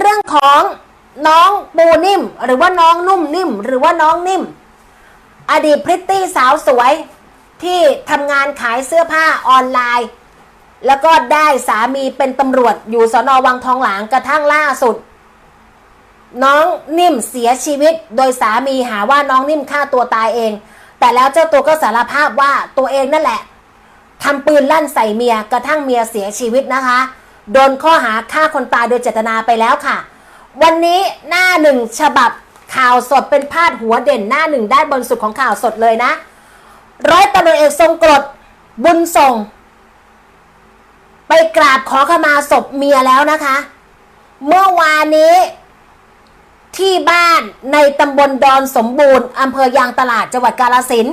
เรื่องของน้องปูนิ่ม หรือว่าน้องนุ่มนิ่ม หรือว่าน้องนิ่ม อดีตพริตตี้สาวสวยที่ทำงานขายเสื้อผ้าออนไลน์ แล้วก็ได้สามีเป็นตำรวจอยู่สนวังทองหลางกระทั่งล่าสุด น้องนิ่มเสียชีวิต โดยสามีหาว่าน้องนิ่มฆ่าตัวตายเอง แต่แล้วเจ้าตัวก็สารภาพว่าตัวเองนั่นแหละทำปืนลั่นใส่เมียกระทั่งเมียเสียชีวิตนะคะ โดนข้อหาฆ่าคนตายโดยเจตนาไปแล้วค่ะ วันนี้หน้าหนึ่งฉบับข่าวสดเป็นพาดหัวเด่นหน้าหนึ่งด้านบนสุดของข่าวสดเลยนะ ร้อยตำรวจเอกทรงกรดบุญส่ง ไปกราบขอขมาศพเมียแล้วนะคะ เมื่อวานนี้ที่บ้านในตำบลดอนสมบูรณ์อำเภอยางตลาดจังหวัดกาลสิน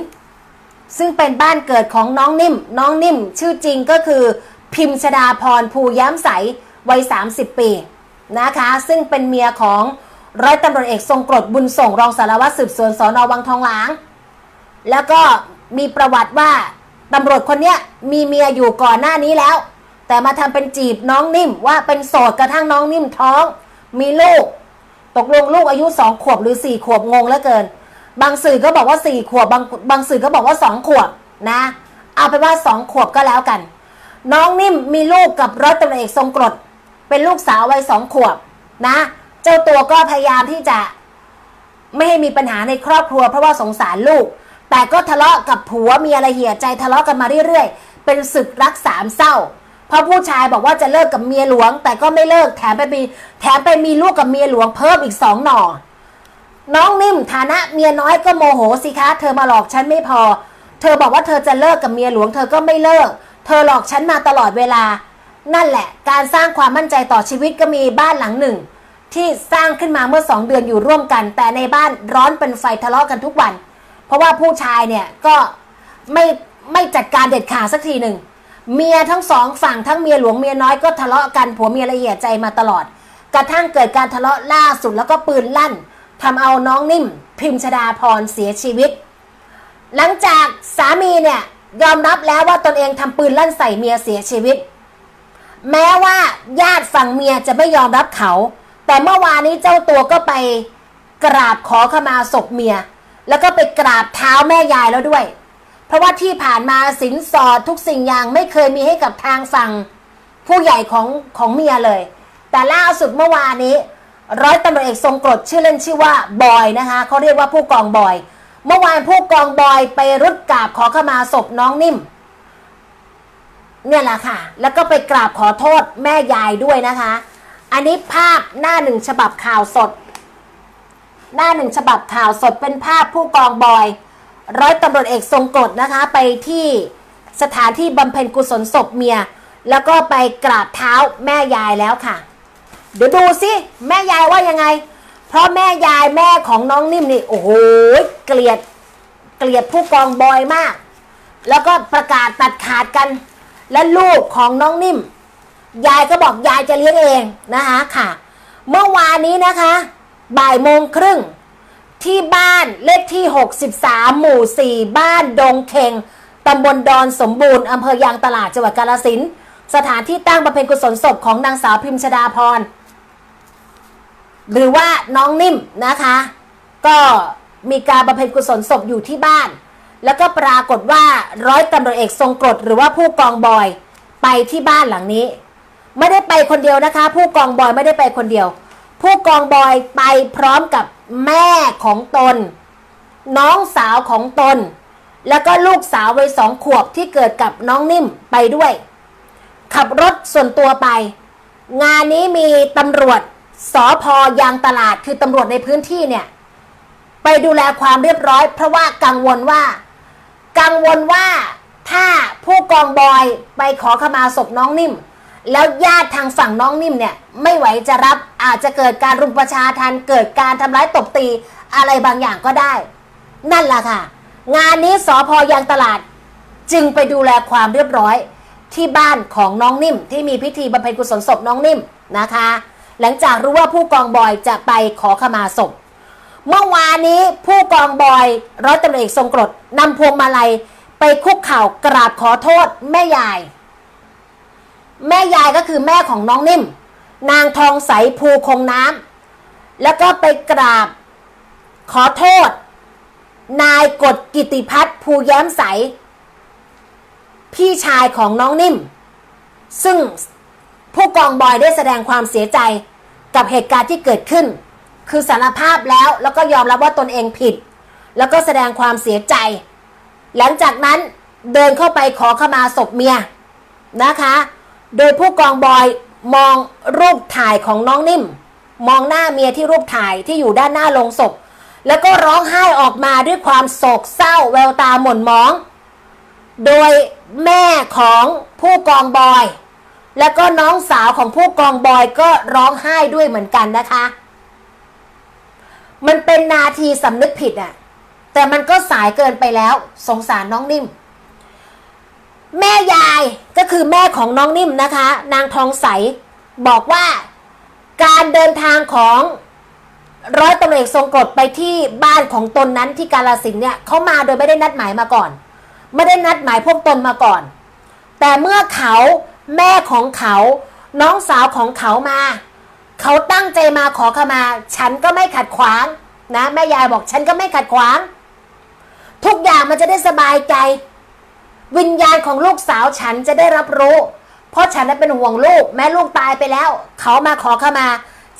ซึ่งเป็นบ้านเกิดของน้องนิ่ม น้องนิ่ม ชื่อจริงก็คือ พิมชดาพรภูย้ำใสวัย 30 ปีนะคะ ซึ่งเป็นเมียของร้อยตำรวจเอกทรงกรดบุญส่งรองสารวัตรสืบสวนสอนอวังทองหลาง แล้วก็มีประวัติว่าตำรวจคนเนี้ยมีเมียอยู่ก่อนหน้านี้แล้ว แต่มาทำเป็นจีบน้องนิ่มว่าเป็นโสดกระทั่งน้องนิ่มท้อง มีลูก ตกลงลูกอายุสองขวบหรือสี่ขวบงงเหลือเกิน บางสื่อก็บอกว่าสี่ขวบบางบางสื่อก็บอกว่าสองขวบนะ เอาไปว่าสองขวบก็แล้วกัน น้องนิ่มมีลูกกับร้อยตำรวจเอกทรงกรดเป็นลูกสาววัยสองขวบนะ เจ้าตัวก็พยายามที่จะไม่ให้มีปัญหาในครอบครัวเพราะว่าสงสารลูก แต่ก็ทะเลาะกับผัวมีอะไรเหี่ยใจทะเลาะกันมาเรื่อยๆ เป็นศึกรักสามเศร้า เพราะผู้ชายบอกว่าจะเลิกกับเมียหลวง แต่ก็ไม่เลิกแถมไปมีแถมไปมีลูกกับเมียหลวงเพิ่มอีกสองหน่อ น้องนิ่มฐานะเมียน้อยก็โมโหสิคะ เธอมาหลอกฉันไม่พอ เธอบอกว่าเธอจะเลิกกับเมียหลวง เธอก็ไม่เลิก อหลอกฉันมาตลอดเวลา นั่นแหละ การสร้างความมั่นใจต่อชีวิตก็มีบ้านหลังหนึ่ง ที่สร้างขึ้นมาเมื่อสองเดือนอยู่ร่วมกัน แต่ในบ้านร้อนเป็นไฟทะเลาะกันทุกวัน เพราะว่าผู้ชายเนี่ยก็ไม่ไม่จัดการเด็ดขาดสักทีหนึ่งเมียทั้งสองฝั่งทั้งเมียหลวงเมียน้อยก็ทะเลาะกันผัวเมียละเอียดใจมาตลอด กระทั่งเกิดการทะเลาะล่าสุดแล้วก็ปืนลั่นทำเอาน้องนิ่ม พิมชดาพรเสียชีวิต หลังจากสามีเนี่ย ยอมรับแล้วว่าตนเองทำปืนลั่นใส่เมียเสียชีวิต แม้ว่าญาติฝั่งเมียจะไม่ยอมรับเขา แต่เมื่อวานนี้เจ้าตัวก็ไปกราบขอขมาศพเมีย แล้วก็ไปกราบเท้าแม่ยายแล้วด้วย เพราะว่าที่ผ่านมาสินสอดทุกสิ่งอย่างไม่เคยมีให้กับทางฝั่งผู้ใหญ่ของของเมียเลย แต่ล่าสุดเมื่อวานนี้ ร้อยตำรวจเอกทรงกรดชื่อเล่นชื่อว่าบอยนะคะเขาเรียกว่าผู้กองบอย เมื่อวานผู้กองบอยไปรุดกราบขอขมาศพน้องนิ่ม เนี่ยแหละค่ะ แล้วก็ไปกราบขอโทษแม่ยายด้วยนะคะ อันนี้ภาพหน้าหนึ่งฉบับข่าวสด หน้าหนึ่งฉบับข่าวสดเป็นภาพผู้กองบอย ร้อยตำรวจเอกทรงกรดนะคะ ไปที่สถานที่บำเพ็ญกุศลศพเมีย แล้วก็ไปกราบเท้าแม่ยายแล้วค่ะ เดี๋ยวดูสิแม่ยายว่ายังไง เพราะแม่ยายแม่ของน้องนิ่มนี่โอ้โหเกลียดเกลียดผู้กองบอยมาก แล้วก็ประกาศตัดขาดกัน และลูกของน้องนิ่ม ยายก็บอกยายจะเลี้ยงเองนะคะค่ะ เมื่อวานนี้นะคะ บ่ายโมงครึ่ง ที่บ้านเลขที่ 63 หมู่ 4 บ้านดงเค็งตำบลดอนสมบูรณ์อำเภอยางตลาดจังหวัดกาฬสินสถานที่ตั้งบำเพ็ญกุศลศพของนางสาวพิมชดาพร หรือว่าน้องนิ่มนะคะ ก็มีการบำเพ็ญกุศลศพอยู่ที่บ้าน แล้วก็ปรากฏว่าร้อยตำรวจเอกทรงกรดหรือว่าผู้กองบอยไปที่บ้านหลังนี้ ไม่ได้ไปคนเดียวนะคะ ผู้กองบอยไม่ได้ไปคนเดียว ผู้กองบอยไปพร้อมกับแม่ของตน น้องสาวของตน แล้วก็ลูกสาววัยสองขวบที่เกิดกับน้องนิ่มไปด้วย ขับรถส่วนตัวไป งานนี้มีตำรวจ สอพอยางตลาดคือตำรวจในพื้นที่เนี่ย ไปดูแลความเรียบร้อย เพราะว่ากังวลว่า กังวลว่าถ้าผู้กองบอยไปขอขมาศพน้องนิ่ม แล้วญาติทางฝั่งน้องนิ่มเนี่ย ไม่ไหวจะรับอาจจะเกิดการรุมประชาทันเกิดการทำร้ายตบตีอะไรบางอย่างก็ได้ นั่นแหละค่ะ งานนี้สอพอยางตลาด จึงไปดูแลความเรียบร้อยที่บ้านของน้องนิ่ม ที่มีพิธีบำเพ็ญกุศลศพน้องนิ่มนะคะ หลังจากรู้ว่าผู้กองบอยจะไปขอขมาศพ เมื่อวานนี้ผู้กองบอยร้อยตำรวจเอกทรงกรดนำพวงมาลัยไปคุกเข่ากราบขอโทษแม่ยาย แม่ยายก็คือแม่ของน้องนิ่ม นางทองใสภูคงน้ำแล้วก็ไปกราบขอโทษ นายกฎกิติพัฒน์ภูแย้มใส พี่ชายของน้องนิ่ม ซึ่งผู้กองบอยได้แสดงความเสียใจ กับเหตุการณ์ที่เกิดขึ้น คือสารภาพแล้วแล้วก็ยอมรับว่าตนเองผิด แล้วก็แสดงความเสียใจ หลังจากนั้นเดินเข้าไปขอขมาศพเมียนะคะ โดยผู้กองบอยมองรูปถ่ายของน้องนิ่ม มองหน้าเมียที่รูปถ่ายที่อยู่ด้านหน้าโลงศพ แล้วก็ร้องไห้ออกมาด้วยความโศกเศร้าแววตาหม่นมอง โดยแม่ของผู้กองบอย แล้วก็น้องสาวของผู้กองบอยก็ร้องไห้ด้วยเหมือนกันนะคะ มันเป็นนาทีสำนึกผิดอะแต่มันก็สายเกินไปแล้ว สงสารน้องนิ่ม แม่ยายก็คือแม่ของน้องนิ่มนะคะ นางทองใส บอกว่าการเดินทางของร้อยตำรวจเอกทรงกรดไปที่บ้านของตนนั้นที่กาลสินเนี่ยเขามาโดยไม่ได้นัดหมายมาก่อน ไม่ได้นัดหมายพวกตนมาก่อน แต่เมื่อเขา แม่ของเขา น้องสาวของเขามา เขาตั้งใจมาขอขมา ฉันก็ไม่ขัดขวางนะแม่ยายบอกฉันก็ไม่ขัดขวาง ทุกอย่างมันจะได้สบายใจ วิญญาณของลูกสาวฉันจะได้รับรู้ เพราะฉันนั้นเป็นห่วงลูก แม่ลูกตายไปแล้ว เขามาขอขมา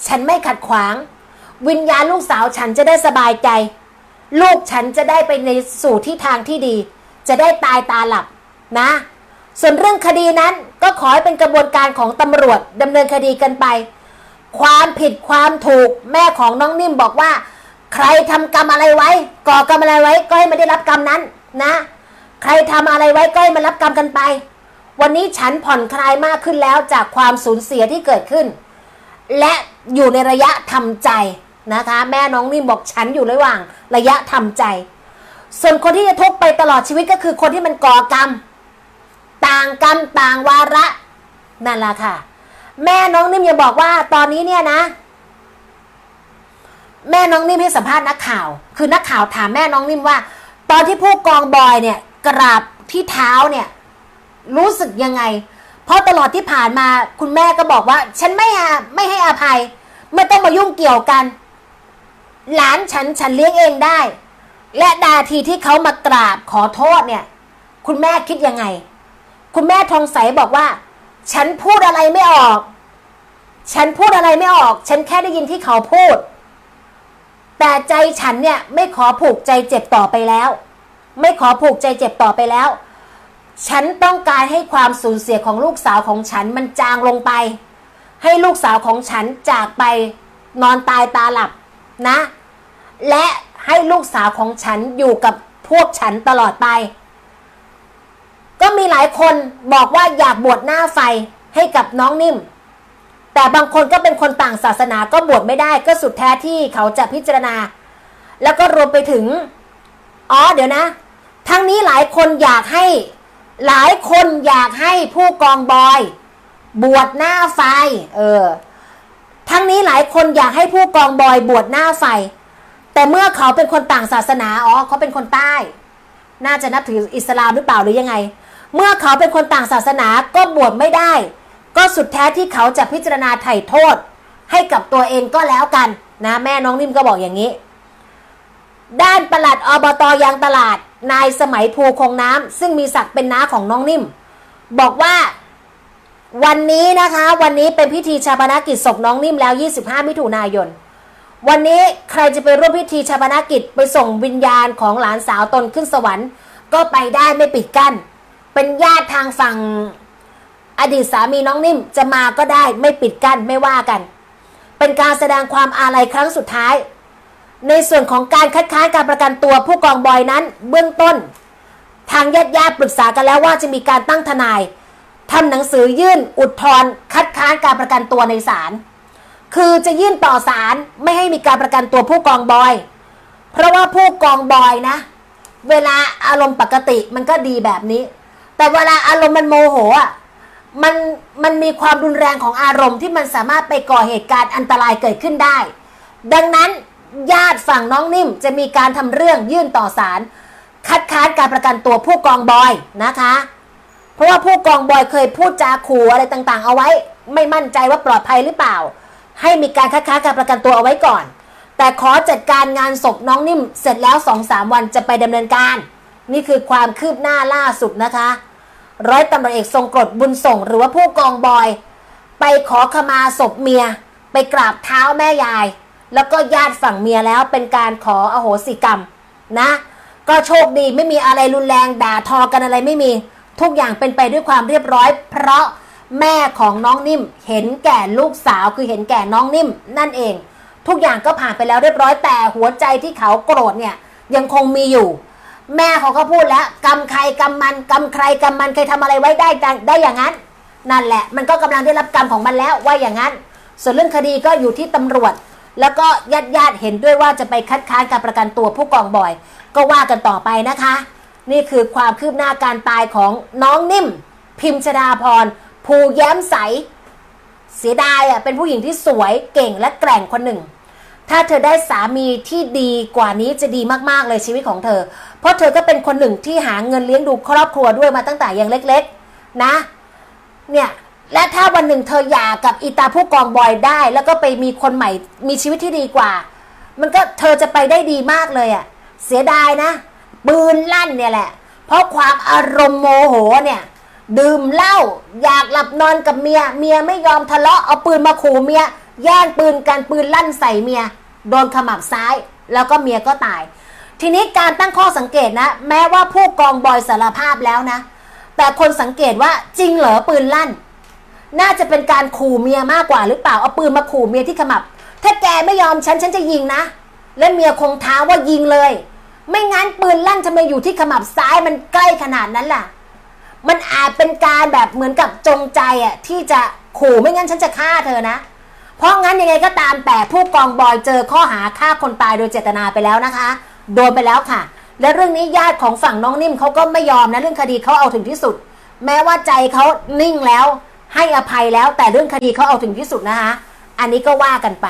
ฉันไม่ขัดขวาง วิญญาณลูกสาวฉันจะได้สบายใจ ลูกฉันจะได้ไปในสู่ที่ทางที่ดี จะได้ตายตาหลับนะ ส่วนเรื่องคดีนั้นก็ขอให้เป็นกระบวนการของตำรวจดำเนินคดีกันไป ความผิดความถูกแม่ของน้องนิ่มบอกว่า ใครทำกรรมอะไรไว้ ก่อกรรมอะไรไว้ก็ให้มันได้รับกรรมนั้นนะ ใครทำอะไรไว้ก็ให้มันรับกรรมกันไป วันนี้ฉันผ่อนคลายมากขึ้นแล้วจากความสูญเสียที่เกิดขึ้น และอยู่ในระยะทำใจนะคะ แม่น้องนิ่มบอกฉันอยู่ระหว่างระยะทำใจ ส่วนคนที่จะทุกไปตลอดชีวิตก็คือคนที่มันก่อกรรม ต่างกรรมต่างวาระนั่นแหละค่ะ แม่น้องนิ่มยังบอกว่าตอนนี้เนี่ยนะ แม่น้องนิ่มให้สัมภาษณ์นักข่าว คือนักข่าวถามแม่น้องนิ่มว่า ตอนที่ผู้กองบอยเนี่ย กราบที่เท้าเนี่ย รู้สึกยังไง เพราะตลอดที่ผ่านมาคุณแม่ก็บอกว่า ฉันไม่อาไม่ให้อภัย ไม่ต้องมายุ่งเกี่ยวกัน หลานฉันฉันเลี้ยงเองได้ และดาทีที่เขามากราบขอโทษเนี่ย คุณแม่คิดยังไง คุณแม่ทองใสบอกว่า ฉันพูดอะไรไม่ออก ฉันพูดอะไรไม่ออก ฉันแค่ได้ยินที่เขาพูด แต่ใจฉันเนี่ยไม่ขอผูกใจเจ็บต่อไปแล้ว ไม่ขอผูกใจเจ็บต่อไปแล้ว ฉันต้องการให้ความสูญเสียของลูกสาวของฉันมันจางลงไป ให้ลูกสาวของฉันจากไปนอนตายตาหลับนะ และให้ลูกสาวของฉันอยู่กับพวกฉันตลอดไป ก็มีหลายคนบอกว่าอยากบวชหน้าไฟให้กับน้องนิ่ม แต่บางคนก็เป็นคนต่างศาสนาก็บวชไม่ได้ก็สุดแท้ที่เขาจะพิจารณา แล้วก็รวมไปถึง อ๋อเดี๋ยวนะ ทั้งนี้หลายคนอยากให้หลายคนอยากให้ผู้กองบอย บวชหน้าไฟ เออ ทั้งนี้หลายคนอยากให้ผู้กองบอยบวชหน้าไฟ แต่เมื่อเขาเป็นคนต่างศาสนาอ๋อเขาเป็นคนใต้ น่าจะนับถืออิสลามหรือเปล่าหรือยังไง เมื่อเขาเป็นคนต่างศาสนาก็บวชไม่ได้ ก็สุดแท้ที่เขาจะพิจารณาไถ่โทษ ให้กับตัวเองก็แล้วกันนะแม่น้องนิ่มก็บอกอย่างนี้ ด้านประหลัดอบตยางตลาดนายสมัยภูคงน้ำซึ่งมีศักดิ์เป็นน้าของน้องนิ่ม บอกว่าวันนี้นะคะวันนี้เป็นพิธีชาปนกิจศพน้องนิ่มแล้ว 25 มิถุนายน วันนี้ใครจะไปร่วมพิธีชาปนกิจไปส่งวิญญาณของหลานสาวตนขึ้นสวรรค์ ก็ไปได้ไม่ปิดกั้น เป็นญาติทางฝั่งอดีตสามีน้องนิ่มจะมาก็ได้ไม่ปิดกั้นไม่ว่ากัน เป็นการแสดงความอาลัยครั้งสุดท้าย ในส่วนของการคัดค้านการประกันตัวผู้กองบอยนั้น เบื้องต้น ทางญาติญาติปรึกษากันแล้วว่าจะมีการตั้งทนายทำหนังสือยื่นอุทธรณ์คัดค้านการประกันตัวในศาลคือจะยื่นต่อศาลไม่ให้มีการประกันตัวผู้กองบอย เพราะว่าผู้กองบอยนะ เวลาอารมณ์ปกติมันก็ดีแบบนี้ แต่เวลาอารมณ์มันโมโหอะมันมันมีความรุนแรงของอารมณ์ที่มันสามารถไปก่อเหตุการณ์อันตรายเกิดขึ้นได้ ดังนั้นญาติฝั่งน้องนิ่มจะมีการทำเรื่องยื่นต่อศาลคัดค้านการประกันตัวผู้กองบอยนะคะ เพราะว่าผู้กองบอยเคยพูดจาขู่อะไรต่างๆ เอาไว้ ไม่มั่นใจว่าปลอดภัยหรือเปล่า ให้มีการคัดค้านการประกันตัวเอาไว้ก่อน แต่ขอจัดการงานศพน้องนิ่มเสร็จแล้วสองสามวันจะไปดำเนินการ นี่คือความคืบหน้าล่าสุดนะคะ ร้อยตำรวจเอกทรงกรดบุญส่ง หรือว่าผู้กองบอย ไปขอขมาศพเมีย ไปกราบเท้าแม่ยาย แล้วก็ญาติฝั่งเมียแล้วเป็นการขออโหสิกรรมนะ ก็โชคดีไม่มีอะไรรุนแรงด่าทอกันอะไรไม่มี ทุกอย่างเป็นไปด้วยความเรียบร้อย เพราะแม่ของน้องนิ่ม เห็นแก่ลูกสาวคือเห็นแก่น้องนิ่ม นั่นเอง ทุกอย่างก็ผ่านไปแล้วเรียบร้อยแต่หัวใจที่เขาโกรธเนี่ยยังคงมีอยู่ แม่เขาก็พูดแล้วกรรมใครกรรมมันกรรมใครกรรมมันเคยทำอะไรไว้ได้ได้อย่างนั้น นั่นแหละ มันก็กำลังได้รับกรรมของมันแล้วว่าอย่างนั้น ส่วนเรื่องคดีก็อยู่ที่ตำรวจ แล้วก็ญาติญาติๆเห็นด้วยว่าจะไปคัดค้านการประกันตัวผู้กองบอย ก็ว่ากันต่อไปนะคะ นี่คือความคืบหน้าการตายของน้องนิ่ม พิมชดาพรภูแย้มใส เสียดายอะเป็นผู้หญิงที่สวยเก่งและแกร่งคนหนึ่ง ถ้าเธอได้สามีที่ดีกว่านี้จะดีมากๆเลยชีวิตของเธอ เพราะเธอก็เป็นคนหนึ่งที่หาเงินเลี้ยงดูครอบครัวด้วยมาตั้งแต่ยังเล็กๆ นะ เนี่ย และถ้าวันหนึ่งเธอหย่ากับอีตาผู้กองบอยได้ แล้วก็ไปมีคนใหม่มีชีวิตที่ดีกว่า มันก็เธอจะไปได้ดีมากเลยอะ่ะ เสียดายนะปืนลั่นเนี่ยแหละ เพราะความอารมณ์โมโหเนี่ยดื่มเหล้าอยากหลับนอนกับเมีย เมียไม่ยอมทะเลาะเอาปืนมาขู่เมียแย่งปืนกันปืนลั่นใส่เมีย โดนขมับซ้าย แล้วก็เมียก็ตาย ทีนี้การตั้งข้อสังเกตนะ แม้ว่าผู้กองบอยสารภาพแล้วนะ แต่คนสังเกตว่าจริงเหรอปืนลั่น น่าจะเป็นการขู่เมียมากกว่าหรือเปล่าเอาปืนมาขู่เมียที่ขมับ ถ้าแกไม่ยอมฉันฉันจะยิงนะ และเมียคงท้าว่ายิงเลย ไม่งั้นปืนลั่นจะมาอยู่ที่ขมับซ้ายมันใกล้ขนาดนั้นล่ะ มันอาจเป็นการแบบเหมือนกับจงใจอะที่จะขู่ไม่งั้นฉันจะฆ่าเธอนะ เพราะงั้นยังไงก็ตามแต่ผู้กองบอยเจอข้อหาฆ่าคนตายโดยเจตนาไปแล้วนะคะ โดนไปแล้วค่ะ และเรื่องนี้ญาติของฝั่งน้องนิ่มเขาก็ไม่ยอมนะเรื่องคดีเขาเอาถึงที่สุด แม้ว่าใจเขานิ่งแล้ว ให้อภัยแล้วแต่เรื่องคดีเขาเอาถึงที่สุดนะคะ อันนี้ก็ว่ากันไป